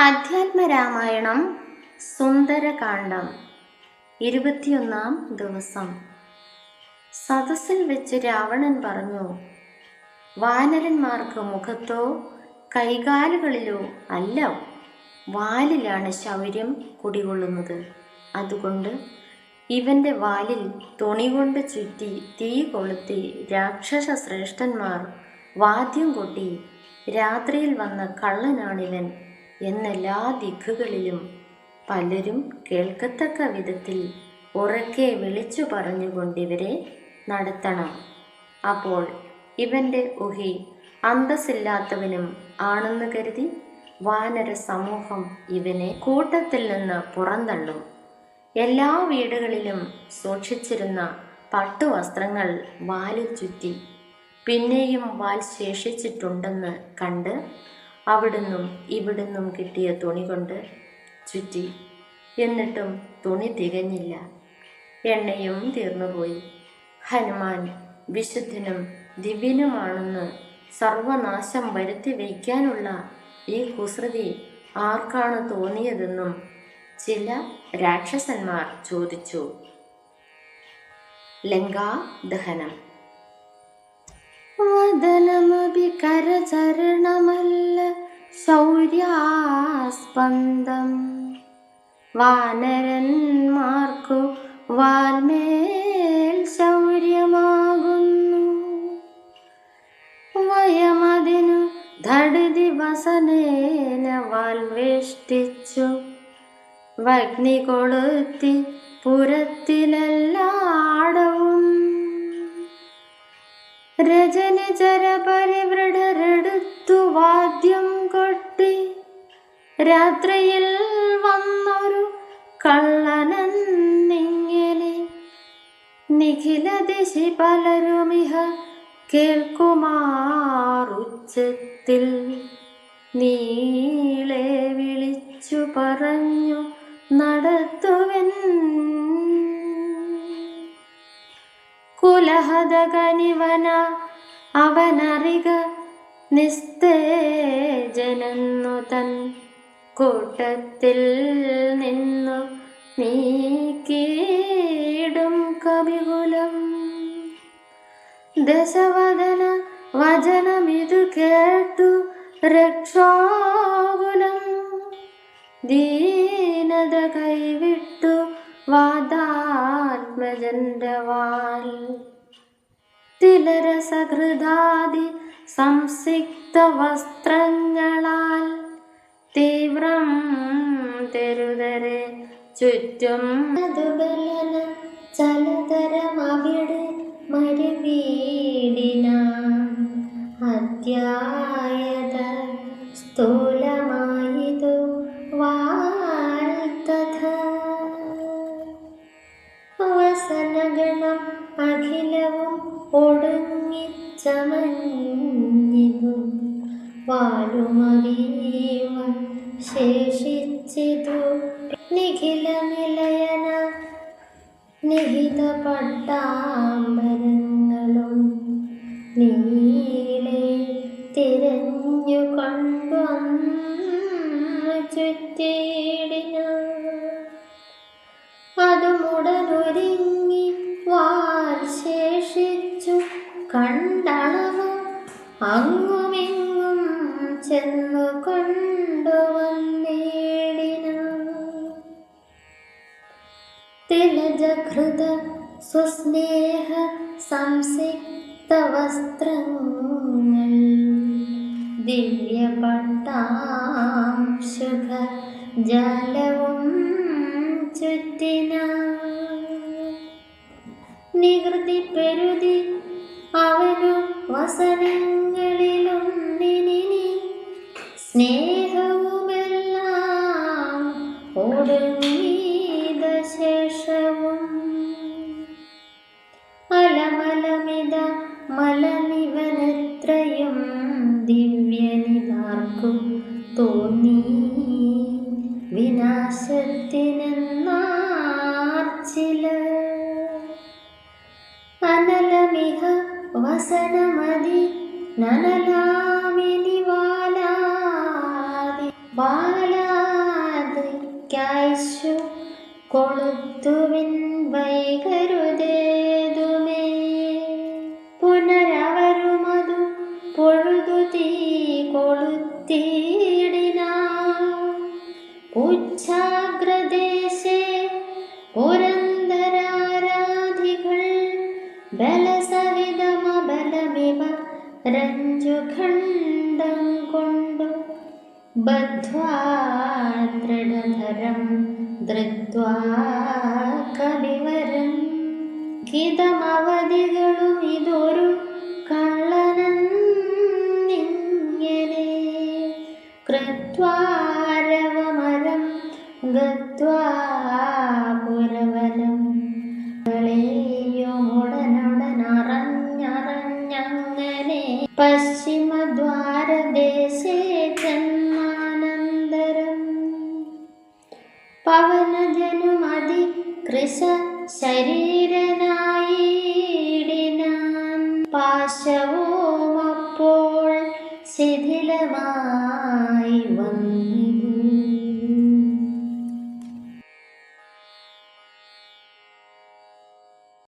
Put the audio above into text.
അധ്യാത്മരാമായണം സുന്ദരകാന്ഡം ഇരുപത്തിയൊന്നാം ദിവസം. സദസ്സിൽ വെച്ച് രാവണൻ പറഞ്ഞു വാനരന്മാർക്ക് മുഖത്തോ കൈകാലുകളിലോ അല്ല വാലിലാണ് ശൗര്യം കുടികൊള്ളുന്നത്. അതുകൊണ്ട് ഇവന്റെ വാലിൽ തുണി കൊണ്ട് ചുറ്റി തീ കൊളുത്തി രാക്ഷസ ശ്രേഷ്ഠന്മാർ വാദ്യം കൊട്ടി രാത്രിയിൽ വന്ന കള്ളനാണിവൻ എന്നെല്ലാ ദിക്കുകളിലും പലരും കേൾക്കത്തക്ക വിധത്തിൽ ഉറക്കെ വിളിച്ചു പറഞ്ഞുകൊണ്ടിവരെ നടത്തണം. അപ്പോൾ ഇവന്റെ ഉഹി അന്തസ്സില്ലാത്തവനും ആണെന്ന് കരുതി വാനര സമൂഹം ഇവനെ കൂട്ടത്തിൽ നിന്ന് പുറന്തള്ളും. എല്ലാ വീടുകളിലും സൂക്ഷിച്ചിരുന്ന പട്ടുവസ്ത്രങ്ങൾ വാലിൽ ചുറ്റി പിന്നെയും വാൽ ശേഷിച്ചിട്ടുണ്ടെന്ന് കണ്ട് അവിടുന്നും ഇവിടുന്നും കിട്ടിയ തുണി കൊണ്ട് ചുറ്റി. എന്നിട്ടും തുണി തികഞ്ഞില്ല. എണ്ണയും തീർന്നുപോയി ഹനുമാൻ വിശുദ്ധനും ദിവ്യനുമാണെന്ന് സർവനാശം വരുത്തി വയ്ക്കാനുള്ള ഈ കുസൃതി ആർക്കാണ് തോന്നിയതെന്നും ചില രാക്ഷസന്മാർ ചോദിച്ചു. ലങ്കാദഹനം. വദനമപി കരചരണമല്ല. ശൗര്യാസ്പന്ദം വാനരന്മാർക്കു വാൽമേൽ ശൗര്യമാകുന്നു. വയമതിനു ധടുതി വസനേന വാൽവേഷ്ടിച്ചു. വഗ്നി കൊളുത്തി പുരത്തിലെല്ലാടവും. രജനിചര പരിവൃഢരെടുത്തു വാദ്യം രാത്രിയിൽ വന്നൊരു കള്ളനെന്നിങ്ങനെ നിഖില ദിശി പലരുമിഹ കേൾക്കുമാറുച്ചത്തിൽ. നീളെ വിളിച്ചു പറഞ്ഞു നടത്തുവൻ. കുലഹതകനിവന അവനറിക നിസ്തേജനെന്നു തൻ കൂട്ടത്തിൽ നിന്നു നീക്കിയിടും കവികുലം. ദശവദന വചനമിതു കേട്ടു രക്ഷാകുലം. ദീനത കൈവിട്ടു വാദാത്മജന്റെ വാൽ. തിലരസഹൃദാദി സംസിക്ത വസ്ത്രങ്ങളാൽ ചുറ്റും അതുബലന ചലതരമവിടെ മരുവീടിന. അത്യായത സ്ഥൂലമായതു വാഴ്ത്തത വസനഗണം അഖിലവും ഒടുങ്ങി ചമഞ്ഞിതു വാലുമതീവ ശേഷിച്ചിതു. നിഖില നിലയന നിഹിത പട്ടാമരങ്ങളും നീളെ തിരഞ്ഞു കൊണ്ടുവന്നു ചുറ്റേടിന അതുമുടനൊരുങ്ങി വാൽ ശേഷിച്ചു കണ്ടളവ് അങ്ങുമിങ്ങും ചെന്നു കൊണ്ടുവന്നേടിന തിലജഘൃത സ്വസ്നേഹ സംസിക്ത വസ്ത്രങ്ങൾ ദിവ്യപട്ടാം ശുഭ ജാലവും ചുറ്റിന നികൃതി പെരുതി അവനു വസനങ്ങളിലൊന്നിനി സ്നേഹവുമെല്ലാം ഒടുങ്ങീത തോന്നി. വിനാശത്തിനെന്നാർച്ചില അനലമിഹ വസനമതി നനലാമിനി വാലാതി. വാലാ കായ്ച്ചു കൊളുത്തുവിൻ വൈകരുതേതുമേ. പുനരവരുമതു പൊഴുതു തീ കൊളുത്തിയിടിന ബലസഹിതമബലമിവ രഞ്ജുഖണ്ഡം കൊണ്ടു. ബദ്ധ്വാദൃഢധരം ധൃത്വാ കടിവരം ഗീതമവധികളും ഇതൊരു കള്ളനെന്നിങ്ങനെ കൃത്വാരവമരം ഗത്വാ കൃശ ശരീരനായിടിനാം പാശവുമപ്പോൾ ശിഥിലമായി വന്നു.